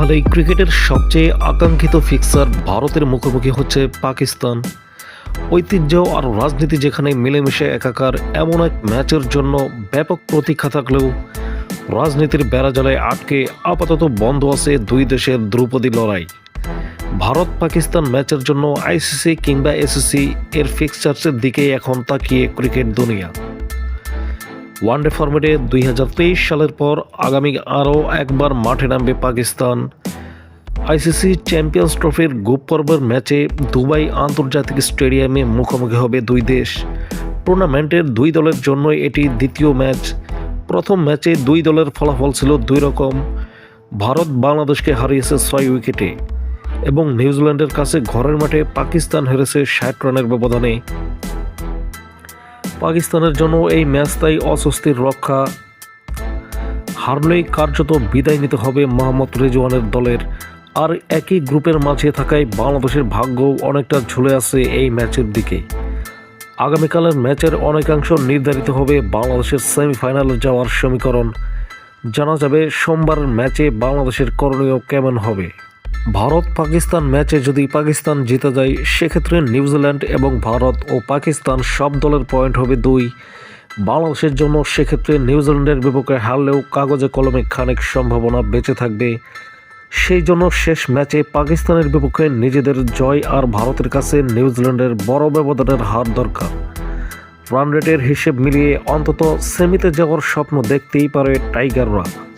ভালোই ক্রিকেটের সবচেয়ে আকাঙ্ক্ষিত ফিক্সার ভারতের মুখোমুখি হচ্ছে পাকিস্তান। ঐতিহ্য আর রাজনীতি যেখানে মিলেমিশে একাকার এমন এক ম্যাচের জন্য ব্যাপক প্রতীক্ষা থাকলেও রাজনীতির বেড়াজালায় আটকে আপাতত বন্ধ আছে দুই দেশের দ্রুপদী লড়াই। ভারত পাকিস্তান ম্যাচের জন্য আইসিসি কিংবা এসিসি এর ফিক্সচার্সের দিকে এখন তাকিয়ে ক্রিকেট দুনিয়া। ওয়ানডে ফরম্যাটে দুই সালের পর আগামী আরও একবার মাঠে নামবে পাকিস্তান। আইসিসি চ্যাম্পিয়ন্স ট্রফির গ্রুপ পর্বের ম্যাচে দুবাই আন্তর্জাতিক স্টেডিয়ামে মুখোমুখি হবে দুই দেশ। টুর্নামেন্টের দুই দলের জন্য এটি দ্বিতীয় ম্যাচ। প্রথম ম্যাচে দুই দলের ফলাফল ছিল দুই রকম। ভারত বাংলাদেশকে হারিয়েছে ছয় উইকেটে এবং নিউজিল্যান্ডের কাছে ঘরের মাঠে পাকিস্তান হেরেছে ষাট রানের ব্যবধানে। পাকিস্তানের জন্য এই ম্যাচটাই অস্বস্তির রক্ষা। হারলেই কার্যত বিদায় নিতে হবে মোহাম্মদ রেজওয়ানের দলের। আর একই গ্রুপের মাঝে থাকায় বাংলাদেশের ভাগ্য অনেকটা ঝুলে আছে এই ম্যাচের দিকে। আগামীকালের ম্যাচের অনেকাংশ নির্ধারিত হবে বাংলাদেশের সেমিফাইনালে যাওয়ার সমীকরণ। জানা যাবে সোমবারের ম্যাচে বাংলাদেশের করণীয় কেমন হবে। ভারত পাকিস্তান ম্যাচে যদি পাকিস্তান জিতে যায়, সেক্ষেত্রে নিউজিল্যান্ড এবং ভারত ও পাকিস্তান সব দলের পয়েন্ট হবে দুই। বাংলাদেশের জন্য সেক্ষেত্রে নিউজিল্যান্ডের বিপক্ষে হারলেও কাগজে কলমে খানিক সম্ভাবনা বেঁচে থাকবে। সেই জন্য শেষ ম্যাচে পাকিস্তানের বিপক্ষে নিজেদের জয় আর ভারতের কাছে নিউজিল্যান্ডের বড় ব্যবধানের হার দরকার। রান রেটের হিসেব মিলিয়ে অন্তত সেমিতে যাওয়ার স্বপ্ন দেখতেই পারে টাইগাররা।